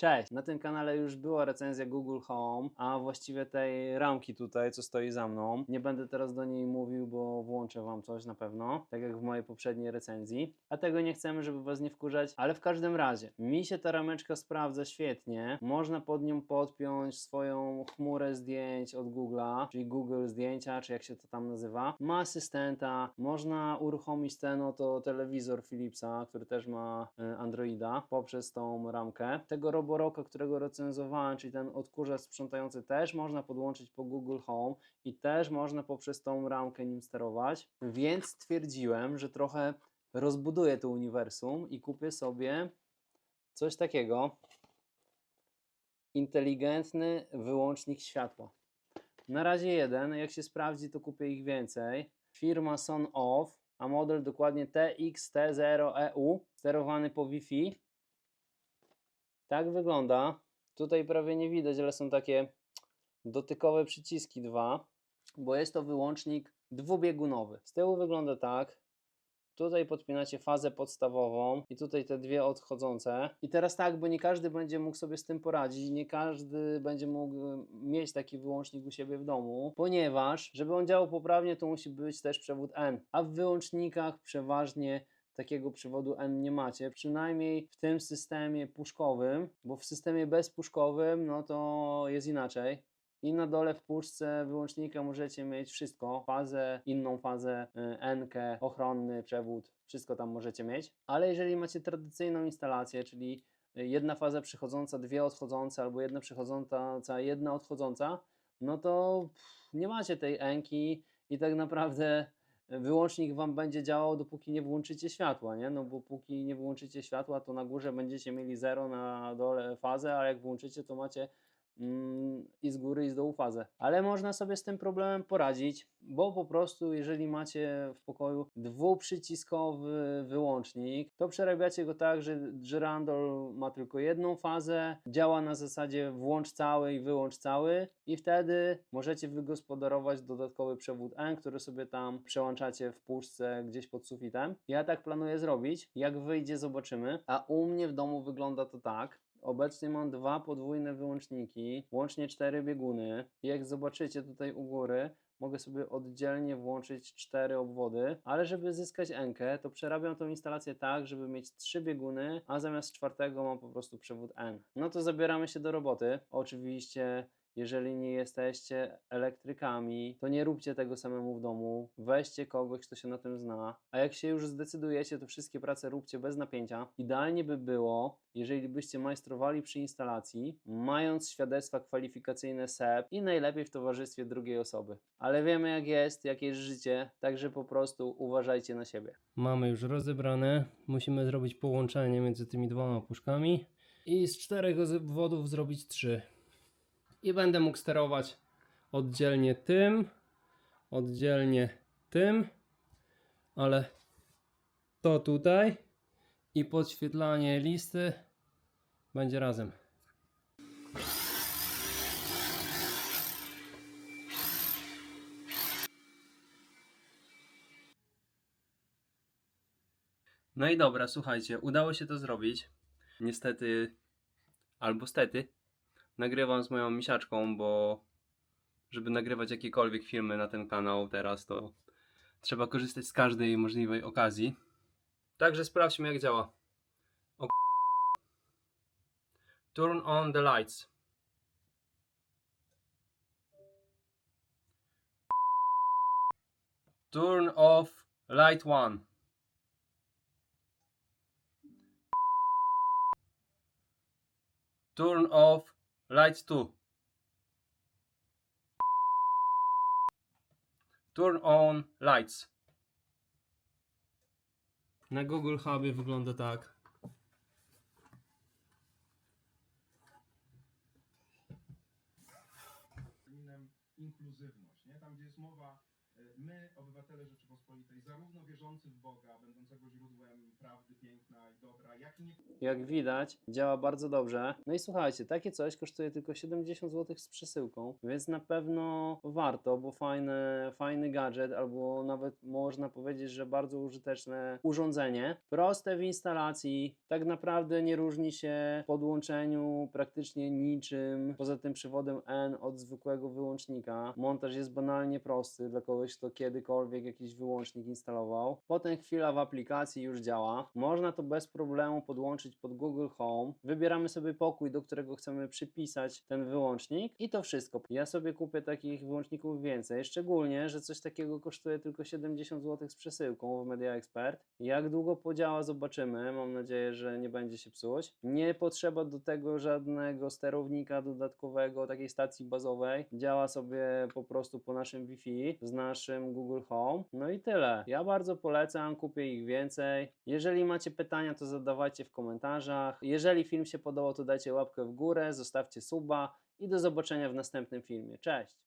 Cześć! Na tym kanale już była recenzja Google Home, a właściwie tej ramki tutaj, co stoi za mną. Nie będę teraz do niej mówił, bo włączę Wam coś na pewno, tak jak w mojej poprzedniej recenzji. A tego nie chcemy, żeby Was nie wkurzać, ale w każdym razie, mi się ta rameczka sprawdza świetnie. Można pod nią podpiąć swoją chmurę zdjęć od Google'a, czyli Google Zdjęcia, czy jak się to tam nazywa. Ma asystenta, można uruchomić ten oto telewizor Philipsa, który też ma e, Androida, poprzez tą ramkę. Tego Roboroka, którego recenzowałem, czyli ten odkurzacz sprzątający też można podłączyć po Google Home i też można poprzez tą ramkę nim sterować, więc stwierdziłem, że trochę rozbuduję to uniwersum i kupię sobie coś takiego. Inteligentny wyłącznik światła. Na razie jeden, jak się sprawdzi, to kupię ich więcej. Firma Son Off, a model dokładnie TXT0EU, E sterowany po Wi-Fi. Tak wygląda. Tutaj prawie nie widać, ale są takie dotykowe przyciski dwa, bo jest to wyłącznik dwubiegunowy. Z tyłu wygląda tak. Tutaj podpinacie fazę podstawową i tutaj te dwie odchodzące. I teraz tak, bo nie każdy będzie mógł sobie z tym poradzić, nie każdy będzie mógł e, mieć taki wyłącznik u siebie w domu, ponieważ, żeby on działał poprawnie, to musi być też przewód N. A w wyłącznikach przeważnie takiego przewodu N nie macie, przynajmniej w tym systemie puszkowym, bo w systemie bezpuszkowym no to jest inaczej. I na dole w puszce wyłącznika możecie mieć wszystko, fazę, inną fazę, y, N-kę, ochronny przewód, wszystko tam możecie mieć. Ale jeżeli macie tradycyjną instalację, czyli y, jedna faza przychodząca, dwie odchodzące, albo jedna przychodząca, jedna odchodząca, no to nie macie tej N-ki i tak naprawdę wyłącznik Wam będzie działał, dopóki nie włączycie światła, nie? No bo póki nie włączycie światła, to na górze będziecie mieli 0, na dole fazę, a jak włączycie, to macie i z góry, i z dołu fazę. Ale można sobie z tym problemem poradzić, bo po prostu, jeżeli macie w pokoju dwuprzyciskowy wyłącznik, to przerabiacie go tak, że Girandol ma tylko jedną fazę, działa na zasadzie włącz cały i wyłącz cały, i wtedy możecie wygospodarować dodatkowy przewód N, który sobie tam przełączacie w puszce gdzieś pod sufitem. Ja tak planuję zrobić. Jak wyjdzie, zobaczymy. A u mnie w domu wygląda to tak. Obecnie mam dwa podwójne wyłączniki, łącznie cztery bieguny. Jak zobaczycie tutaj u góry, mogę sobie oddzielnie włączyć cztery obwody, ale żeby zyskać N-kę, to przerabiam tą instalację tak, żeby mieć trzy bieguny, a zamiast czwartego mam po prostu przewód N. No to zabieramy się do roboty. Oczywiście jeżeli nie jesteście elektrykami, to nie róbcie tego samemu w domu. Weźcie kogoś, kto się na tym zna. A jak się już zdecydujecie, to wszystkie prace róbcie bez napięcia. Idealnie by było, jeżeli byście majstrowali przy instalacji, mając świadectwa kwalifikacyjne SEP i najlepiej w towarzystwie drugiej osoby. Ale wiemy jak jest, jakie jest życie, także po prostu uważajcie na siebie. Mamy już rozebrane. Musimy zrobić połączenie między tymi dwoma puszkami i z czterech obwodów zrobić trzy i będę mógł sterować oddzielnie tym, oddzielnie tym, ale to tutaj i podświetlanie listy będzie razem. No i dobra, słuchajcie, udało się to zrobić. Niestety, albo stety, nagrywam z moją misiaczką, bo żeby nagrywać jakiekolwiek filmy na ten kanał teraz, to trzeba korzystać z każdej możliwej okazji. Także sprawdźmy jak działa. O Turn on the lights. Turn off light one. Turn off light 2. Turn on lights. Na Google Hubie wygląda tak. inkluzywność, nie? Tam, gdzie jest mowa My, obywatele Rzeczypospolitej, zarówno wierzący w Boga, będącego źródłem prawdy, piękna i dobra, jak i nie Jak widać, działa bardzo dobrze. No i słuchajcie, takie coś kosztuje tylko 70 zł z przesyłką, więc na pewno warto, bo fajny, fajny gadżet, albo nawet można powiedzieć, że bardzo użyteczne urządzenie. Proste w instalacji, tak naprawdę nie różni się w podłączeniu praktycznie niczym, poza tym przewodem N od zwykłego wyłącznika. Montaż jest banalnie prosty dla kogoś, kto kiedykolwiek jakiś wyłącznik instalował. Potem chwila w aplikacji już działa. Można to bez problemu podłączyć pod Google Home. Wybieramy sobie pokój, do którego chcemy przypisać ten wyłącznik i to wszystko. Ja sobie kupię takich wyłączników więcej, szczególnie, że coś takiego kosztuje tylko 70 zł z przesyłką w Media Expert. Jak długo podziała zobaczymy. Mam nadzieję, że nie będzie się psuć. Nie potrzeba do tego żadnego sterownika dodatkowego, takiej stacji bazowej. Działa sobie po prostu po naszym Wi-Fi z naszym Google Home. No i tyle. Ja bardzo polecam, kupię ich więcej. Jeżeli macie pytania, to zadawajcie w komentarzach. Jeżeli film się podobał, to dajcie łapkę w górę, zostawcie suba i do zobaczenia w następnym filmie. Cześć!